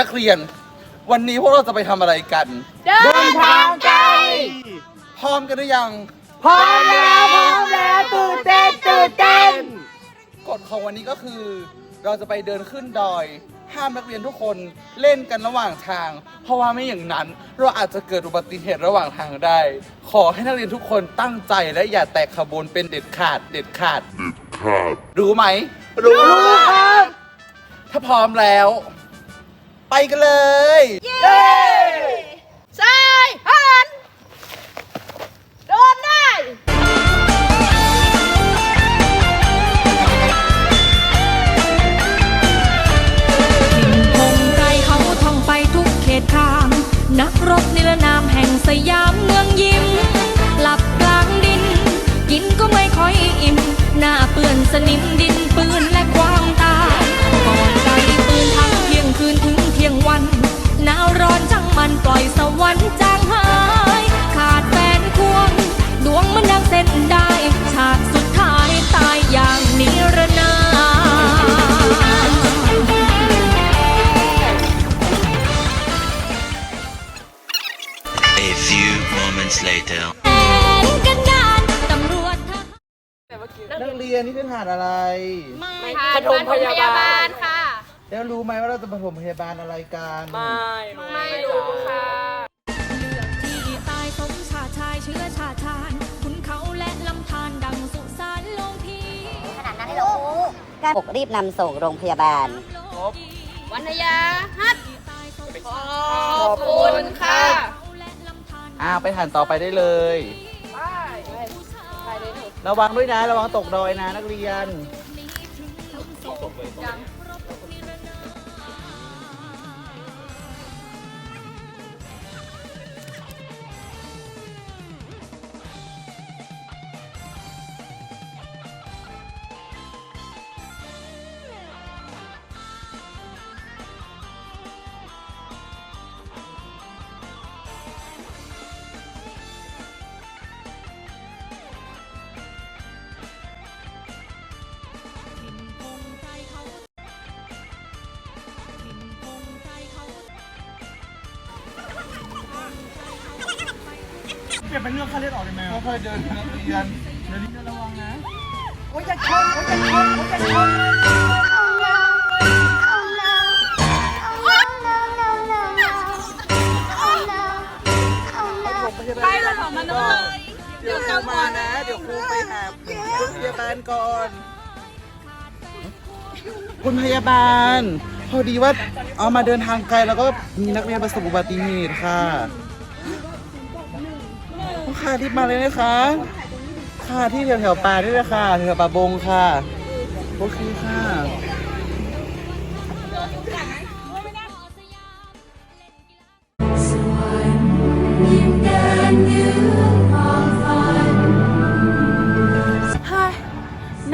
นักเรียน วันนี้พวกเราจะไปทำอะไรกัน เดินทางไกล พร้อมกันหรือยัง พร้อมแล้วพร้อมแล้วตื่นเต้นตื่นเต้นกฎของวันนี้ก็คือ เราจะไปเดินขึ้นดอย ห้ามนักเรียนทุกคนเล่นกันระหว่างทาง เพราะว่าไม่อย่างนั้น เราอาจจะเกิดอุบัติเหตุระหว่างทางได้ ขอให้นักเรียนทุกคนตั้งใจและอย่าแตกขบวนเป็นเด็ดขาดเด็ดขาดรู้ไหม รู้ครับ ถ้าพร้อมแล้ว ไปกันเลย เย้ช นักเรียนนี่คือทหารอะไรปฐมพยาบาลค่ะ แล้วรู้ไหมว่าเราจะปฐมพยาบาลอะไรกันไม่รู้ค่ะ ที่ตายสมชาติชายเชื้อชาติชาญคุณเขาและลำธารดังสุสานลงพีขนาดนั้นเลยเหรอครูการปกรีบนำส่งโรงพยาบาลวันทยาฮัทขอบคุณค่ะ อ้าวไปหันต่อไปได้เลย ระวังด้วยนะ ระวังตกดอยนะนักเรียน เปลี่ยนเป็นเรื่องค่าเลือดออกได้ไหมค่อยๆเดินนะนักเรียนเดี๋ยวนี้ระวังนะ โอ้ยจะชน โอ้ยจะชน โอ้ยจะชน ไปแล้วของมันเลยเดี๋ยวครูมานะ เดี๋ยวครูไปหาคุณพยาบาลก่อน คุณพยาบาล พอดีว่าเอามาเดินทางไกลแล้วก็มีนักเรียนประสบอุบัติเหตุค่ะ ค่ะรีบมาเลยนะคะ ค่ะที่แถวแถวๆป่านี่เลยค่ะแถวป่าบงค่ะ โอเคค่ะเฮ้ย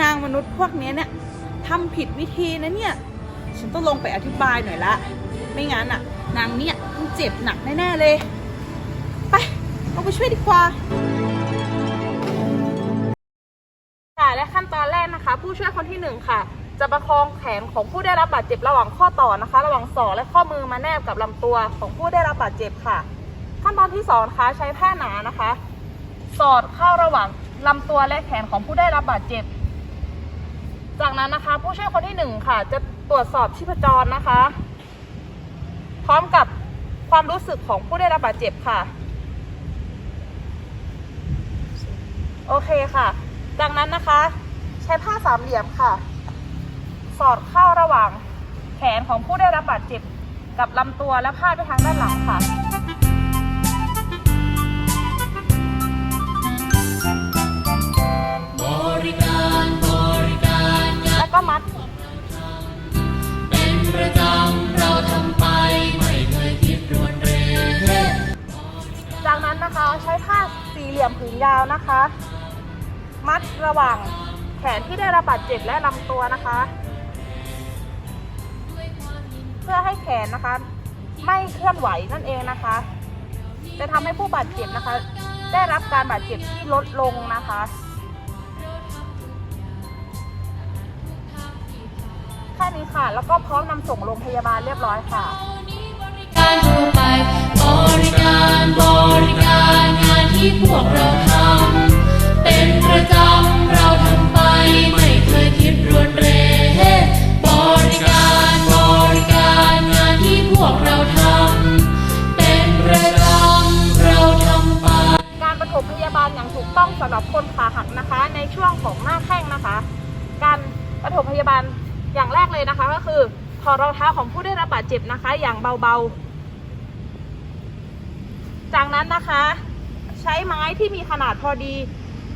นางมนุษย์พวกเนี้ยเนี่ยทำผิดวิธีนะเนี่ย ฉันต้องลงไปอธิบายหน่อยละ ไม่งั้นอะ นางเนี่ยต้องเจ็บหนักแน่ๆเลย ลงไปช่วยดีกว่า ค่ะ และขั้นตอนแรกนะคะ ผู้ช่วยคนที่หนึ่งค่ะ จะประคองแขนของผู้ได้รับบาดเจ็บระหว่างข้อต่อนะคะ ระหว่างศอกและข้อมือมาแนบกับลำตัวของผู้ได้รับบาดเจ็บค่ะ ขั้นตอนที่สองนะคะใช้ผ้าหนานะคะ สอดเข้าระหว่างลำตัวและแขนของผู้ได้รับบาดเจ็บ จากนั้นนะคะ ผู้ช่วยคนที่หนึ่งค่ะ จะตรวจสอบชีพจรนะคะ พร้อมกับความรู้สึกของผู้ได้รับบาดเจ็บค่ะ โอเคค่ะ จากนั้นนะคะ ใช้ผ้าสามเหลี่ยมค่ะ สอดเข้าระหว่างแขนของผู้ได้รับบาดเจ็บกับลำตัวและพาดไปทางด้านหลังค่ะแล้วก็มัดจากนั้นนะคะใช้ผ้าสี่เหลี่ยมผืนยาวนะคะ มัดระหว่างแขนที่ได้รับบาดเจ็บและลำตัวนะคะ เพื่อให้แขนนะคะ ไม่เคลื่อนไหวนั่นเองนะคะ จะทำให้ผู้บาดเจ็บนะคะ ได้รับการบาดเจ็บที่ลดลงนะคะแค่นี้ค่ะ แล้วก็พร้อมนำส่งโรงพยาบาลเรียบร้อยค่ะนี้บริการบริการงานที่พวกเราทำ เป็นประจำเราทำไปไม่เคยคิดรวนเรบริการบริการงานที่พวกเราทำเป็นประจำเราทำไป การปฐมพยาบาลอย่างถูกต้องสำหรับคนขาหักนะคะ ในช่วงของหน้าแข้งนะคะ การปฐมพยาบาลอย่างแรกเลยนะคะ ก็คือถอดรองเท้าของผู้ได้รับบาดเจ็บนะคะ อย่างเบาๆ จากนั้นนะคะ ใช้ไม้ที่มีขนาดพอดี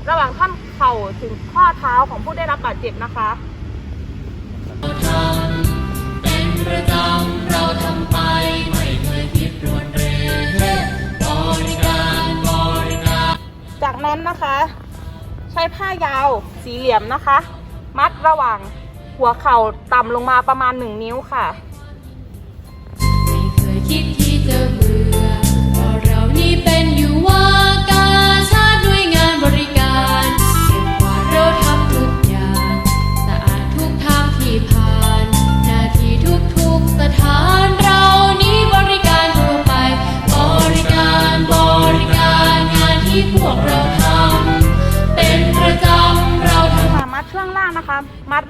ระหว่างท่อนเข่าถึงข้อเท้าของผู้ได้รับบาดเจ็บนะคะเป็นประจำเราทำไปไม่เคยคิดรวนเรบริการบริการจากนั้นนะคะ ใช้ผ้ายาวสีเหลี่ยมนะคะ มัดระหว่างหัวเข่าต่ำลงมาประมาณ 1 นิ้วค่ะ ไม่เคยคิดที่จะเบื่อ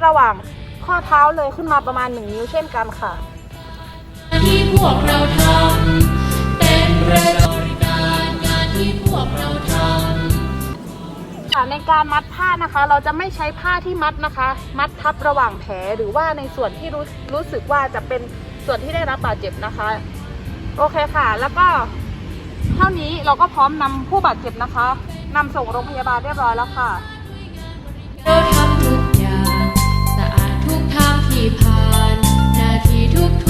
ระหว่างข้อเท้าเลยขึ้นมาประมาณ 1 นิ้วเช่นกันค่ะ ที่พวกเราทำเป็นระบริการงานที่พวกเราทำค่ะในการมัดผ้านะคะ เราจะไม่ใช้ผ้าที่มัดนะคะ มัดทับระหว่างแผลหรือว่าในส่วนที่รู้รู้สึกว่าจะเป็นส่วนที่ได้รับบาดเจ็บนะคะ โอเคค่ะ แล้วก็เท่านี้เราก็พร้อมนำผู้บาดเจ็บนะคะนำส่งโรงพยาบาลเรียบร้อยแล้วค่ะ ผ่าน นาทีทุก